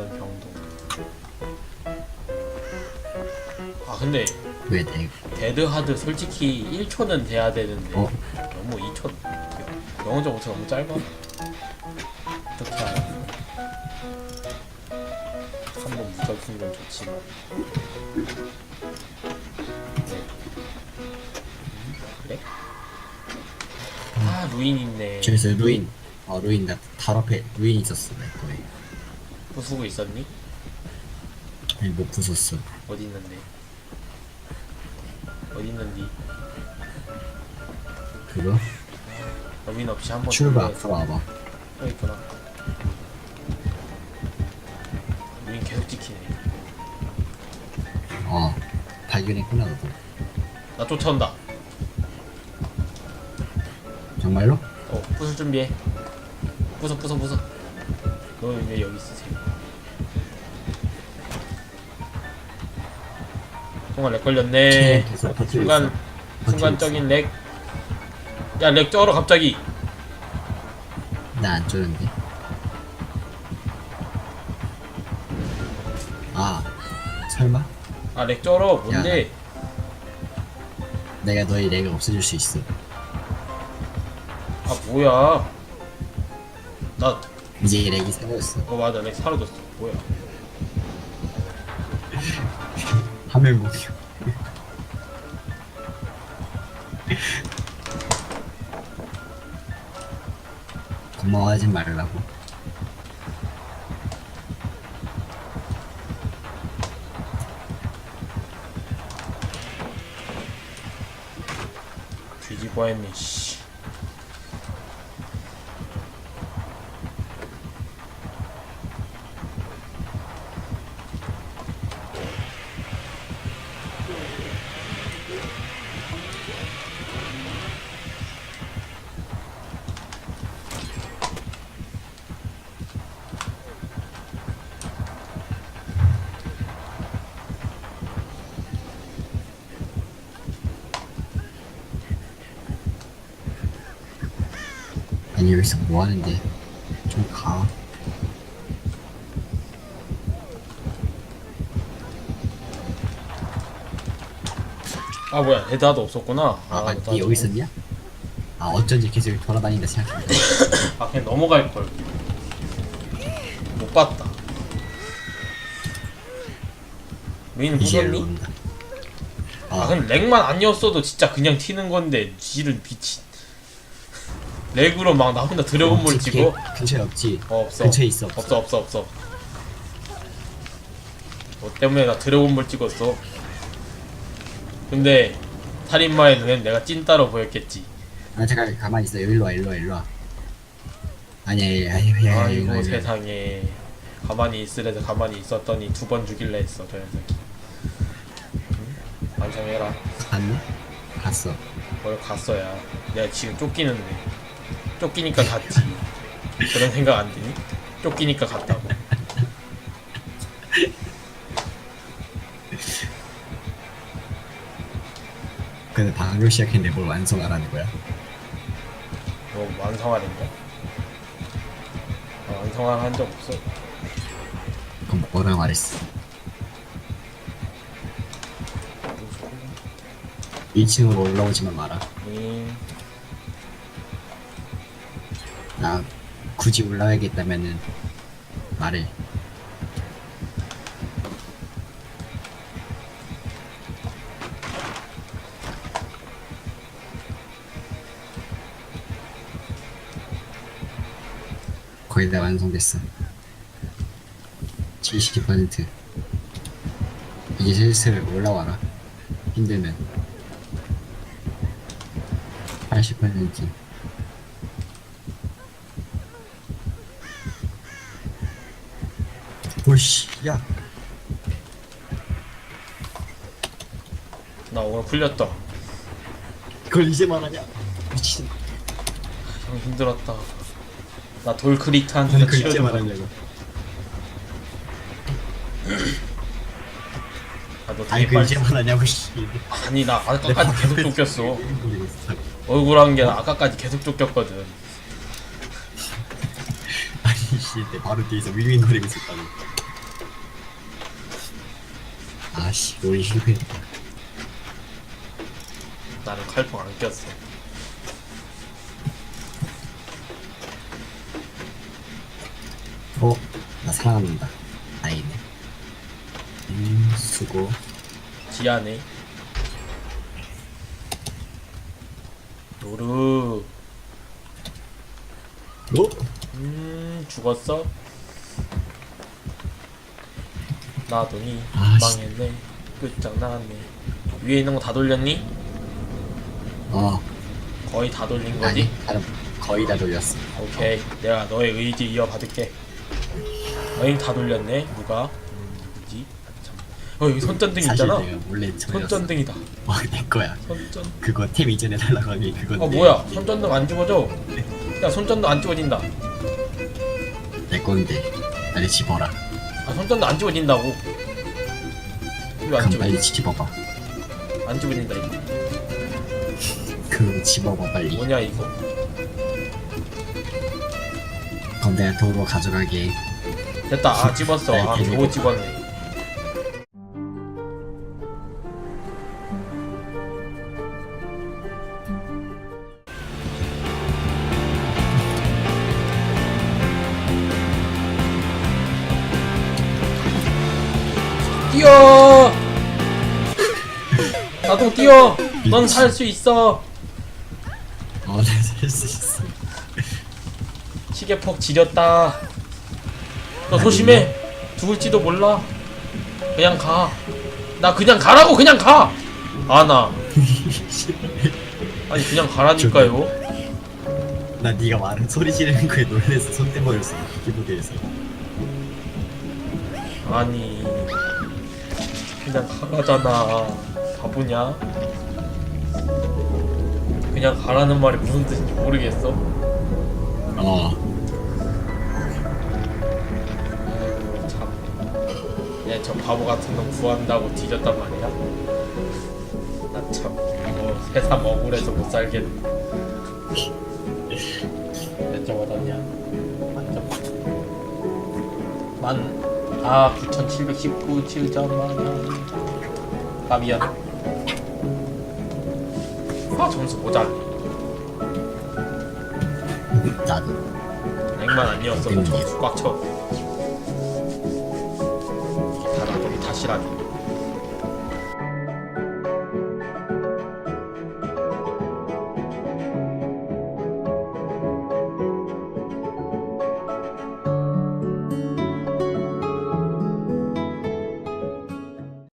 나는 병동. 아 근데 왜 내? 데드하드 솔직히 1초는 돼야 되는데 어? 너무 2초 0.5초 너무 짧아. 어떻게 알아? 한번 무적인 건 좋지만. 네. 음, 그래? 아 루인 있네. 저기서 루인. 어 루인 나 바로 앞에 루인 있었어 내 거에. 부수고 있었니? 아니 못 부쉈어. 어디 있는데? 어디 있는디? 그거? 여민 없이 한번 출발 앞으로 와봐. 여기 있구나. 루인 계속 찍히네. 어 발견했구나 너도. 나 쫓아온다. 정말로? 어, 부술 준비해. 부숴, 부숴, 부숴. 너왜 여기 있으세요? 순간 렉 걸렸네. 계속 버티고 순간, 있어. 버티고 순간적인 렉. 야, 렉 쩔어, 갑자기. 나안 쩌는데. 아 설마? 아, 렉 쩔어. 뭔데? 내가 너의 렉을 없애줄 수 있어. 아, 뭐야. 나, 이제 렉이 사라졌어. 어, 맞아. 렉 사라졌어. 뭐야. 화면 목표. 고마워하지 말라고. 뒤집어 했네, 씨. 아니 여기서 뭐 하는데? 좀 가. 아, 뭐야. 데드하도 없었구나. 아, 아, 나니 여기 있었냐? 아 어쩐지 계속 돌아다닌다 생각해. 아 그냥 넘어갈 걸. 못 봤다. 루인 이제 부쉈니? 온다. 아 아, 그럼 렉만 아니었어도 진짜 그냥 튀는 건데 지를 미친. 렉으로 막 나 혼자 드래곤볼 찍어? 근처에 없지. 어 없어. 근처에 있어. 없어. 없어 없어 없어. 뭐 때문에 나 드래곤볼 찍었어. 근데 살인마의 눈엔 내가 찐따로 보였겠지. 아 잠깐 가만히 있어. 일로 와, 일로 와, 일로 와. 아니, 아니, 아니, 아니, 아이고 아니, 세상에 가만히 있으래서 가만히 있었더니 두 번 죽일래 했어 저 녀석이 응? 완성해라 갔네? 갔어. 뭘 갔어야 내가 지금 쫓기는데 쫓기니까 갔지 그런 생각 안 드니? 쫓기니까 갔다고 근데 방금 시작했는데 뭘 완성하라는 거야? 뭐 완성하랬냐? 아, 완성을 한적 없어 그럼 뭐라 말했어? 1층으로 올라오지만 마라. 음, 나 굳이 올라가야겠다면은 말해. 거의 다 완성됐어. 70% 이제 슬슬 올라와라. 힘들면 80% 오씨, 야, 나 오늘 풀렸다 그걸 이제 말하냐? 미친. 형 힘들었다 나 돌크리트한테 그걸 이제 치료좀 말하냐고. 아너 아니 되게 그 빨리 이제 말하냐고 씨. 아니 나 아까까지 계속 쫓겼어. 억울한 게 나 아까까지 계속 쫓겼거든 아니 씨, 내 바로 뒤에서 윙윙 거리고 있었다고. 아씨 우리 실패 나는 칼통 안 꼈어. 어? 나 살아남는다 다행이네 음 수고 지하네. 노루. 어? 음 죽었어? 나더니 아, 씨. 망했네. 끝장났네. 위에 있는 거 다 돌렸니? 어 거의 다 돌린 거지? 아니 다른 거의 다 돌렸어 오케이. 내가 너의 의지 이어받을게. 어잉 다 돌렸네. 누가? 음, 누구지? 아, 참. 어 여기 손전등 사실 있잖아. 내가 돌렸어 손전등이다. 어내 거야 손전. 그거 템 이전에 달라고 하길 그건데 어 뭐야? 손전등 안 집어져. 야 손전등 안 집어진다. 내 건데 빨리 집어라 아 손전등 안 집어진다고. 이거 안 그럼 집어. 빨리 집어봐 안 집어진다 이거. 그럼 집어봐 빨리 뭐냐 이거. 그럼 내가 도로 가져가게 됐다. 아 집었어. 아 네, 겨우 집었네. 뛰어! 나도 뛰어! 넌 살 수 있어! 어 내가 살수 있어 시계폭 지렸다. 너 조심해. 죽을지도 몰라. 그냥 가. 나 그냥 가라고 그냥 가. 아 나. 아니 그냥 가라니까요. 나 네가 말은 소리 지르는 거에 놀래서 손 떼버렸어 기부대에서 아니 그냥 가라잖아. 바보냐? 그냥 가라는 말이 무슨 뜻인지 모르겠어. 어저 바보 같은 놈 구한다고 뒤졌단 말이야? 나 참, 뭐 새삼 억울해서 못 살겠네. 몇점 얻었냐? 만점. 만, 아, 9,719 7점 만원. 아, 미안. 아, 점수 모자르네. 나도 액만 아니었어도 점수 꽉 쳐. 다 나도 다시라니.